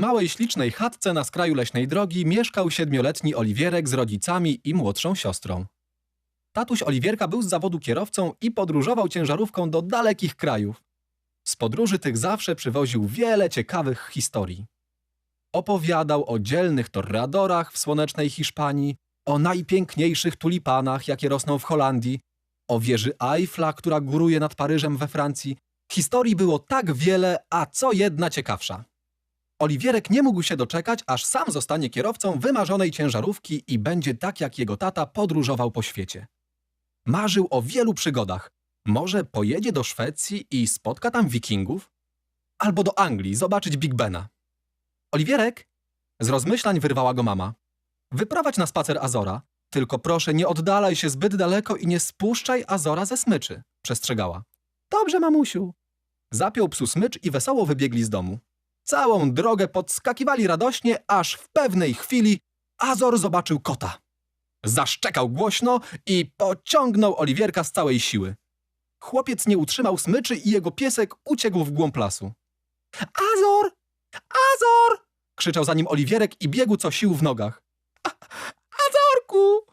małej, ślicznej chatce na skraju leśnej drogi mieszkał siedmioletni Oliwierek z rodzicami i młodszą siostrą. Tatuś Oliwierka był z zawodu kierowcą i podróżował ciężarówką do dalekich krajów. Z podróży tych zawsze przywoził wiele ciekawych historii. Opowiadał o dzielnych torreadorach w słonecznej Hiszpanii, o najpiękniejszych tulipanach, jakie rosną w Holandii, o wieży Eiffla, która góruje nad Paryżem we Francji. Historii było tak wiele, a co jedna ciekawsza. Oliwierek nie mógł się doczekać, aż sam zostanie kierowcą wymarzonej ciężarówki i będzie tak jak jego tata podróżował po świecie. Marzył o wielu przygodach. Może pojedzie do Szwecji i spotka tam wikingów? Albo do Anglii zobaczyć Big Bena. Oliwierek? Z rozmyślań wyrwała go mama. Wyprowadź na spacer Azora, tylko proszę nie oddalaj się zbyt daleko i nie spuszczaj Azora ze smyczy, przestrzegała. Dobrze, mamusiu. Zapiął psu smycz i wesoło wybiegli z domu. Całą drogę podskakiwali radośnie, aż w pewnej chwili Azor zobaczył kota. Zaszczekał głośno i pociągnął Oliwierka z całej siły. Chłopiec nie utrzymał smyczy i jego piesek uciekł w głąb lasu. Azor! Azor! krzyczał za nim Oliwierek i biegł co sił w nogach. "A- Azorku!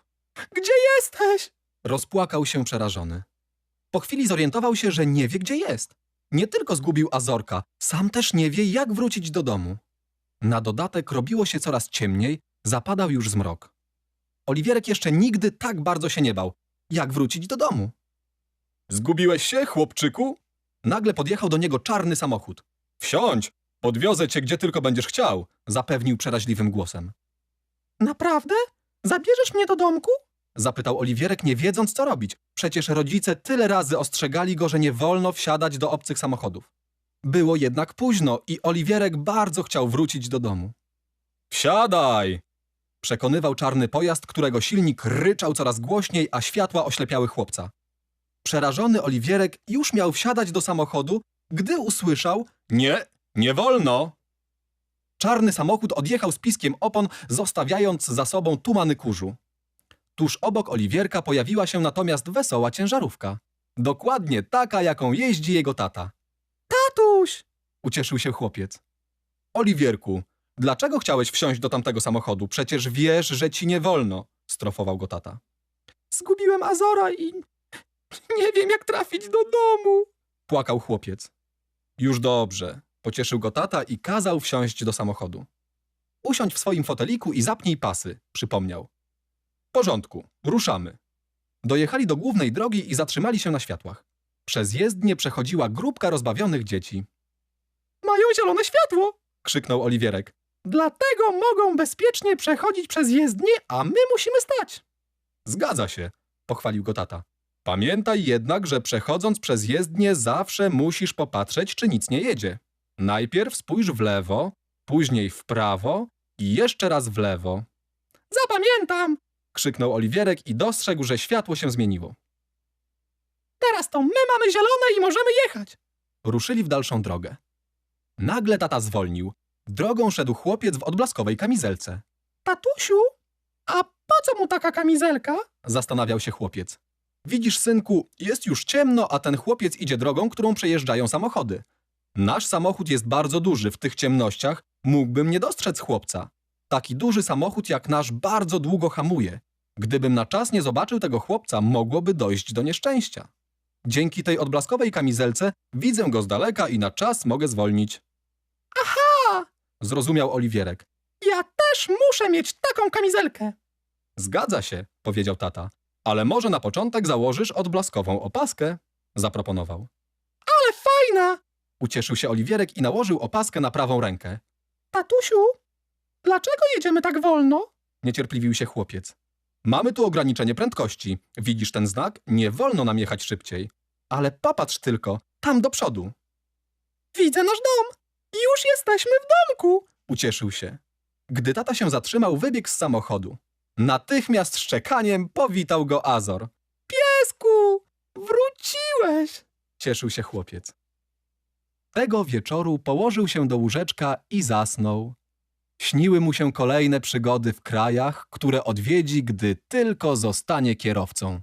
Gdzie jesteś? Rozpłakał się przerażony. Po chwili zorientował się, że nie wie, gdzie jest. Nie tylko zgubił Azorka, sam też nie wie, jak wrócić do domu. Na dodatek robiło się coraz ciemniej, zapadał już zmrok. Oliwierek jeszcze nigdy tak bardzo się nie bał. Jak wrócić do domu? Zgubiłeś się, chłopczyku? Nagle podjechał do niego czarny samochód. Wsiądź, podwiozę cię, gdzie tylko będziesz chciał, zapewnił przeraźliwym głosem. Naprawdę? Zabierzesz mnie do domku? Zapytał Oliwierek, nie wiedząc, co robić. Przecież rodzice tyle razy ostrzegali go, że nie wolno wsiadać do obcych samochodów. Było jednak późno i Oliwierek bardzo chciał wrócić do domu. Wsiadaj! Przekonywał czarny pojazd, którego silnik ryczał coraz głośniej, a światła oślepiały chłopca. Przerażony Oliwierek już miał wsiadać do samochodu, gdy usłyszał: Nie, nie wolno! Czarny samochód odjechał z piskiem opon, zostawiając za sobą tumany kurzu. Tuż obok Oliwierka pojawiła się natomiast wesoła ciężarówka. Dokładnie taka, jaką jeździ jego tata. Tatuś! ucieszył się chłopiec. Oliwierku, dlaczego chciałeś wsiąść do tamtego samochodu? Przecież wiesz, że ci nie wolno, strofował go tata. Zgubiłem Azora i nie wiem, jak trafić do domu, płakał chłopiec. Już dobrze, pocieszył go tata i kazał wsiąść do samochodu. Usiądź w swoim foteliku i zapnij pasy, przypomniał. Porządku, ruszamy. Dojechali do głównej drogi i zatrzymali się na światłach. Przez jezdnię przechodziła grupka rozbawionych dzieci. Mają zielone światło! krzyknął Oliwierek. Dlatego mogą bezpiecznie przechodzić przez jezdnię, a my musimy stać. Zgadza się, pochwalił go tata. Pamiętaj jednak, że przechodząc przez jezdnię zawsze musisz popatrzeć, czy nic nie jedzie. Najpierw spójrz w lewo, później w prawo i jeszcze raz w lewo. Zapamiętam! Krzyknął Oliwierek i dostrzegł, że światło się zmieniło. Teraz to my mamy zielone i możemy jechać. Ruszyli w dalszą drogę. Nagle tata zwolnił. Drogą szedł chłopiec w odblaskowej kamizelce. Tatusiu, a po co mu taka kamizelka? Zastanawiał się chłopiec. Widzisz, synku, jest już ciemno, a ten chłopiec idzie drogą, którą przejeżdżają samochody. Nasz samochód jest bardzo duży, w tych ciemnościach mógłbym nie dostrzec chłopca. Taki duży samochód jak nasz bardzo długo hamuje. Gdybym na czas nie zobaczył tego chłopca, mogłoby dojść do nieszczęścia. Dzięki tej odblaskowej kamizelce widzę go z daleka i na czas mogę zwolnić. Aha! Zrozumiał Oliwierek. Ja też muszę mieć taką kamizelkę. Zgadza się, powiedział tata. Ale może na początek założysz odblaskową opaskę? Zaproponował. Ale fajna! Ucieszył się Oliwierek i nałożył opaskę na prawą rękę. Tatusiu, dlaczego jedziemy tak wolno? Niecierpliwił się chłopiec. Mamy tu ograniczenie prędkości. Widzisz ten znak? Nie wolno nam jechać szybciej. Ale popatrz tylko, tam do przodu. Widzę nasz dom. Już jesteśmy w domku. Ucieszył się. Gdy tata się zatrzymał, wybiegł z samochodu. Natychmiast szczekaniem powitał go Azor. Piesku, wróciłeś! Cieszył się chłopiec. Tego wieczoru położył się do łóżeczka i zasnął. Śniły mu się kolejne przygody w krajach, które odwiedzi, gdy tylko zostanie kierowcą.